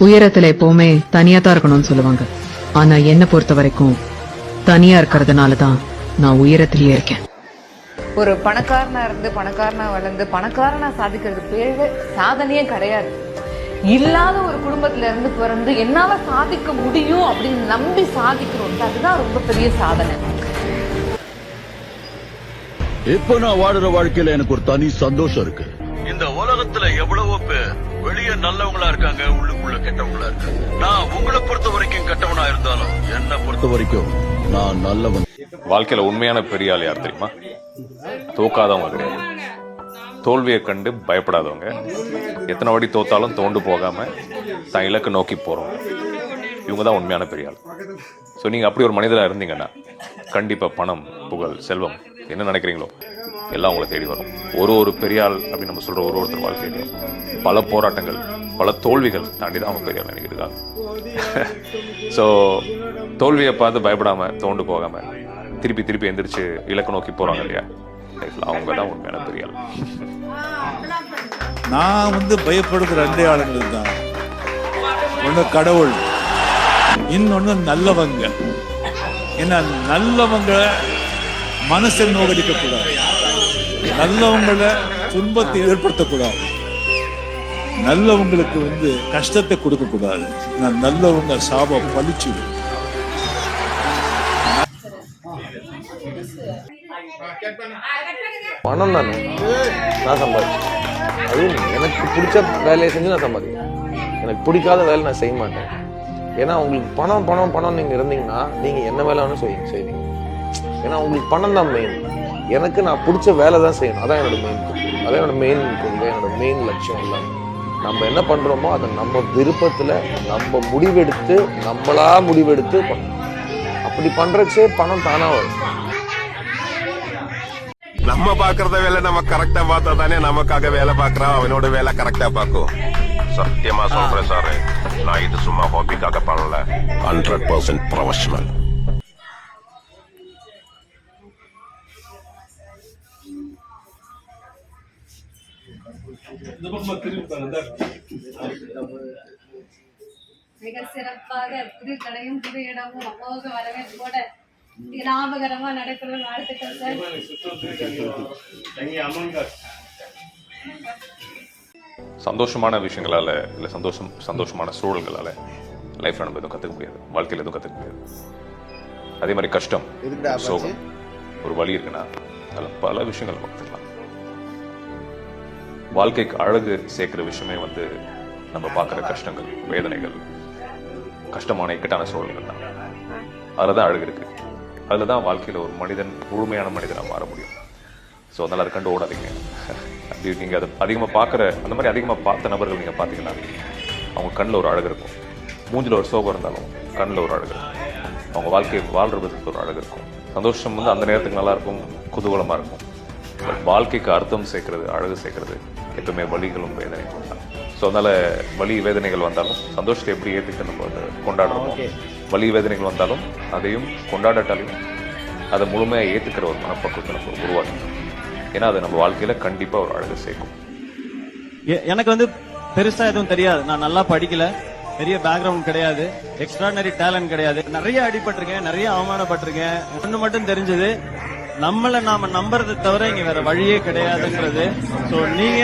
உயரத்துல எப்பவுமே தனியா தான் இருக்கணும்னு சொல்லுவாங்க. ஆனா என்ன பொறுத்த வரைக்கும் தனியா இருக்கிறதுனால தான் நான் உயரத்திலேயே இருக்கேன். ஒரு பணக்காரனா இருந்து பணக்காரனா வளர்ந்து பணக்காரனா சாதிக்கிறது பேரு சாதனையே கிடையாது. இல்லாத ஒரு குடும்பத்துல இருந்து பிறந்து என்னால சாதிக்க முடியும் அப்படின்னு நம்பி சாதிக்கிறோம். அதுதான் ரொம்ப பெரிய சாதனை. இப்ப நான் வாடுற வாழ்க்கையில எனக்கு ஒரு தனி சந்தோஷம் இருக்கு? இந்த உலகத்துல எவ்வளவோ பேர் நல்லவங்களா இருக்காங்க உள்ளுக்குள்ள கெட்டவங்களா இருக்காங்க. நான் உங்களை பொறுத்த வரைக்கும் கெட்டவனா இருந்தாலும் என்ன பொறுத்த வரைக்கும் நான் நல்லவன். வாழ்க்கையில உண்மையான பெரிய ஆள் யார் தெரியுமா? தோக்காதவங்க கிடையாது. தோல்வியை கண்டு பயப்படாதவங்க. எத்தனை வாட்டி தோத்தாலும் தோண்டு போகாம தான் இலக்கு நோக்கி போறவங்க இவங்க தான் உண்மையான பெரிய ஆள். ஸோ நீங்க அப்படி ஒரு மனிதராக இருந்தீங்கன்னா கண்டிப்பா பணம் புகழ் செல்வம் என்ன நினைக்கிறீங்களோ? எல்லாம் உங்களை தேடி வரும். ஒரு ஒரு பெரியாள் அப்படின்னு நம்ம சொல்கிற ஒரு ஒருத்தர் வாழ்க்கையிலையும் பல போராட்டங்கள் பல தோல்விகள் தாண்டி தான் அவங்க பெரியாள் நினைக்கிறாங்க ஸோ தோல்வியை பார்த்து பயப்படாமல் தோண்டு போகாமல் திருப்பி திருப்பி எந்திரிச்சு இலக்கு நோக்கி போகிறாங்க இல்லையா? லைஃப்பில் அவங்க தான் உண்மையான பெரிய நான் வந்து பயப்படுகிற ரெண்டே ஆளுங்கள் தான். ஒன்று கடவுள் இன்னொன்று நல்லவங்க. ஏன்னா நல்லவங்க மனசை நோகடிக்கக்கூடாது. நல்லவங்கள துன்பத்தை ஏற்படுத்தக்கூடாது. நல்லவங்களுக்கு வந்து கஷ்டத்தை கொடுக்க கூடாது நான் நல்லவங்க சாபம் பழிச்சு பணம் தானே? நான் சம்பாதிச்சேன் அதுவும் எனக்கு பிடிச்ச வேலையை செஞ்சு நான் சம்பாதிக்கிறேன். எனக்கு பிடிக்காத வேலை நான் செய்ய மாட்டேன். ஏன்னா உங்களுக்கு பணம் பணம் பணம் நீங்கள் இருந்தீங்கன்னா நீங்கள் என்ன வேலை வேணும் செய்வீங்க. ஏன்னா உங்களுக்கு பணம் தான் மெயின் எனக்கு நான் பிடிச்ச வேலை தான் செய்யணும். அதான் என்னோட மெயின் அதான் என்னோட மெயின் கொள்கை என்னோட மெயின் லட்சியம் எல்லாம். நம்ம என்ன பண்ணுறோமோ அதை நம்ம விருப்பத்தில் நம்ம முடிவெடுத்து நம்மளா முடிவெடுத்து பண்ணணும். அப்படி பண்ணுறச்சே பணம் தானாக வரும். நம்ம பாக்குறத வேலை நம்ம கரெக்டா பார்த்தா தானே நமக்காக வேலை பார்க்கறான் அவனோட வேலை கரெக்டா பார்க்கும். சத்தியமா சொல்றேன் சார். நான் இது சும்மா ஹாபிக்காக பண்ணல. ஹண்ட்ரட் பர்சன்ட் ப்ரொஃபஷனல் மிக சிறப்பாக புது கடையும் புது இடமும் அமோக வரவேற்போட லாபகரமா நடக்கிறது வாழ்த்துக்கள் சார். சந்தோஷமான விஷயங்களால இல்லை சந்தோஷம் சந்தோஷமான சூழல்களால லைஃப்ல நம்ம எதுவும் கற்றுக்க முடியாது. வாழ்க்கையில் எதுவும் கற்றுக்க முடியாது. அதே மாதிரி கஷ்டம் சோகம் ஒரு வழி இருக்குன்னா அதில் பல விஷயங்கள் நம்ம கற்றுக்கலாம் வாழ்க்கைக்கு அழகு சேர்க்குற விஷயமே வந்து நம்ம பார்க்குற கஷ்டங்கள் வேதனைகள் கஷ்டமான இக்கட்டான சூழல்கள் தான். அதில் தான் அழகு இருக்குது அதில் தான் வாழ்க்கையில் ஒரு மனிதன் முழுமையான மனிதனாக மாற முடியும். ஸோ அதனால் அதை கண்டு ஓடாதீங்க. அப்படி நீங்கள் அதை அதிகமாக பார்க்குற அந்த மாதிரி அதிகமாக பார்த்த நபர்கள் நீங்கள் பார்த்தீங்கன்னா அவங்க கண்ணில் ஒரு அழகு இருக்கும். மூஞ்சில் ஒரு சோகம் இருந்தாலும் கண்ணில் ஒரு அழகு இருக்கும். அவங்க வாழ்க்கையை வாழ்கிற விதத்துக்கு ஒரு அழகு இருக்கும். சந்தோஷம் வந்து அந்த நேரத்துக்கு நல்லா இருக்கும் குதூகலமாக இருக்கும். வாழ்க்கைக்கு அர்த்தம் சேர்க்கறது அழகு சேர்க்கறது எப்பவுமே வலிகளும் வேதனைகளும் தான் ஸோ அதனால வலி வேதனைகள் வந்தாலும் சந்தோஷத்தை எப்படி ஏற்றுட்டு நம்ம அதை கொண்டாடுறோமோ வலி வேதனைகள் வந்தாலும் அதையும் கொண்டாடாட்டாலையும் அதை முழுமையாக ஏற்றுக்கிற ஒரு மனப்பக்குவத்தை நம்ம உருவாக்கணும். ஏன்னா அது நம்ம வாழ்க்கையில கண்டிப்பா ஒரு அழகு சேர்க்கும். எனக்கு வந்து பெருசா எதுவும் தெரியாது. நான் நல்லா படிக்கல. பெரிய பேக்ரவுண்ட் கிடையாது. எக்ஸ்ட்ரானரி டேலண்ட் கிடையாது. நிறைய அடிபட்டிருக்கேன் நிறைய அவமானப்பட்டிருக்கேன். ஒண்ணு மட்டும் தெரிஞ்சது நம்மளை நாம நம்புறதை தவிர இங்க வேற வழியே கிடையாதுங்கிறது. சோ நீங்க